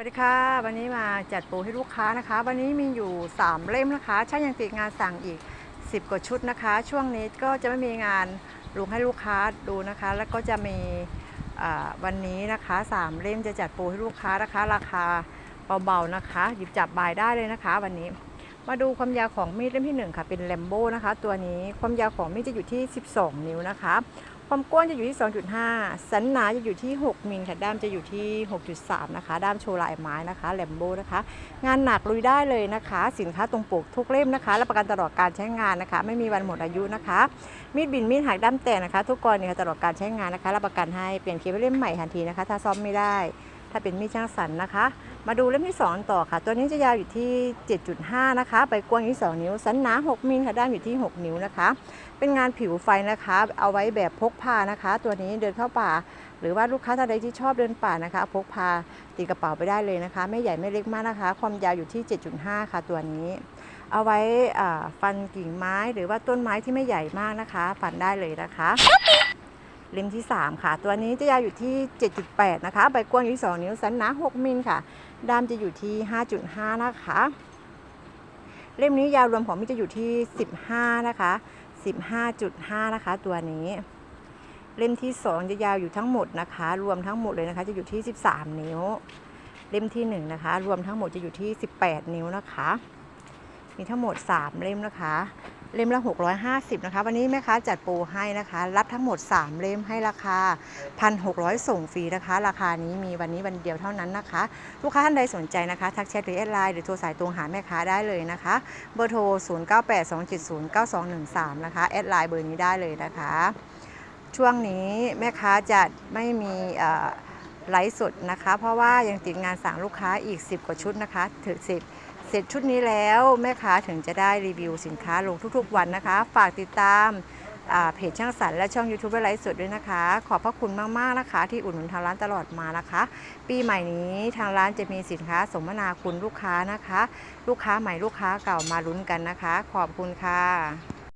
สวัสดีค่ะ วันนี้มาจัดปรให้ลูกค้านะคะ วันนี้มีอยู่ 3 เล่มนะคะช่างยังติดงานสั่งอีก 10 กว่าชุดนะคะ ช่วงนี้ก็จะไม่มีงานลงให้ลูกค้าดูนะคะ แล้วก็จะมีวันนี้นะคะ 3 เล่มจะจัดปรให้ลูกค้านะคะ ราคาเบาๆนะคะ หยิบจับบายได้เลยนะคะ วันนี้มาดูความยาวของมีดเล่มที่ 1 ค่ะ เป็นแลมโบ้นะคะ ตัวนี้ความยาวของมีดจะอยู่ที่ 12 นิ้วนะคะ ความกว้างจะอยู่ที่ 2.5 สันหนาจะอยู่ที่ 6 มิลค่ะ ด้ามจะอยู่ที่ 6.3 นะคะ ด้ามโชว์ลายไม้นะคะ แลมโบนะคะ งานหนักลุยได้เลยนะคะ สินค้าตรงปกทุกเล่มนะคะ รับประกันตลอดการใช้งานนะคะ ไม่มีวันหมดอายุนะคะ มีดบินมีดหักด้ามแตกนะคะ ทุกกรณีค่ะตลอดการใช้งานนะคะ รับประกันให้ เปลี่ยนเคสเล่มใหม่ทันทีนะคะ ถ้าซ่อมไม่ได้ ถ้าเป็นมีดช่างสันนะคะ มาดูเล่มที่ 2 ต่อค่ะ ตัวนี้จะยาวอยู่ที่ 7.5 นะคะไปกว้างอยู่ที่2นิ้ว สันหนา 6มิลค่ะด้ามอยู่ที่ 6 นิ้วนะคะ เป็นงานผิวไฟนะคะ เอาไว้แบบพกพานะคะ ตัวนี้เดินเข้าป่า หรือว่าลูกค้าท่านใดที่ชอบเดินป่านะคะ พกพาตีกระเป๋าไปได้เลยนะคะ ไม่ใหญ่ไม่เล็กมากนะคะ ความยาวอยู่ที่ 7.5 ค่ะ ตัวนี้ เอาไว้ฟันกิ่งไม้หรือว่าต้นไม้ที่ไม่ใหญ่มากนะคะ ฟันได้เลยนะคะ เล่มที่ 3 ค่ะ ตัวนี้จะยาวอยู่ที่ 7.8 นะคะ ใบกว้างอยู่ที่ 2 นิ้วสันหนา6 มิลค่ะ ด้ามจะอยู่ที่ 5.5 นะคะ เล่มนี้ยาวรวมของมิจะอยู่ที่ 15 นะคะ 15.5 นะคะ ตัวนี้ เล่มที่ 2 จะยาวอยู่ทั้งหมดนะคะ รวมทั้งหมดเลยนะคะจะอยู่ที่ 13 นิ้ว เล่มที่ 1 นะคะ รวมทั้งหมดจะอยู่ที่ 18 นิ้วนะคะ มีทั้งหมด 3 เล่มนะคะ เล่มละ 650 นะคะ วันนี้แม่ค้าจัดโปรให้นะคะ รับทั้งหมด 3 เล่มให้ราคา 1,600 ส่งฟรีนะคะ ราคานี้มีวันนี้วันเดียวเท่านั้นนะคะ ลูกค้าท่านใดสนใจนะคะ ทักแชทหรือแอดไลน์หรือโทรสายตรงหาแม่ค้าได้เลยนะคะ เบอร์โทร 0982709213 นะคะ แอดไลน์เบอร์นี้ได้เลยนะคะ ช่วงนี้แม่ค้าจะไม่มีไลฟ์สดนะคะ เพราะว่ายังติดงานสั่งลูกค้าอีก 10 กว่าชุดนะคะ ถึง 10 เสร็จชุดนี้แล้วแม่ค้าถึงจะได้รีวิวสินค้าลงทุกๆวันนะคะ ฝากติดตามเพจช่างสรรและช่อง YouTube ไลฟ์สดด้วยนะคะ ขอบพระคุณมากๆนะคะ ที่อุดหนุนทางร้านตลอดมานะคะ ปีใหม่นี้ทางร้านจะมีสินค้าสมนาคุณลูกค้านะคะ ลูกค้าใหม่ลูกค้าเก่ามาลุ้นกันนะคะ ขอบคุณค่ะ